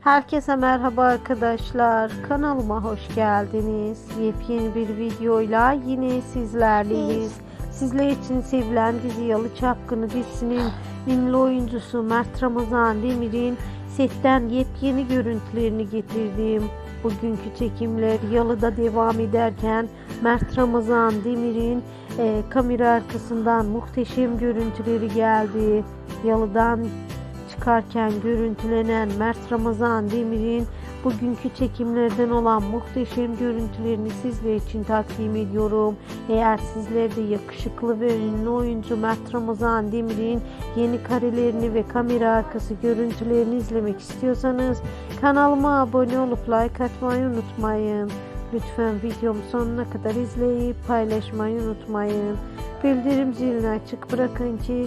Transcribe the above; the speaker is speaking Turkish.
Herkese merhaba arkadaşlar. Kanalıma hoş geldiniz. Yepyeni bir videoyla yine sizlerleyiz. Sizler için sevilen dizi Yalı Çapkını dizisinin ünlü oyuncusu Mert Ramazan Demir'in setten yepyeni görüntülerini getirdim. Bugünkü çekimler Yalı'da devam ederken Mert Ramazan Demir'in e, kamera arkasından muhteşem görüntüleri geldi. Yalı'dan çıkarken görüntülenen Mert Ramazan Demir'in bugünkü çekimlerden olan muhteşem görüntülerini sizler için takdim ediyorum. Eğer sizler de yakışıklı ve ünlü oyuncu Mert Ramazan Demir'in yeni karelerini ve kamera arkası görüntülerini izlemek istiyorsanız kanalıma abone olup like atmayı unutmayın. Lütfen videomu sonuna kadar izleyip paylaşmayı unutmayın. Bildirim zilini açık bırakın ki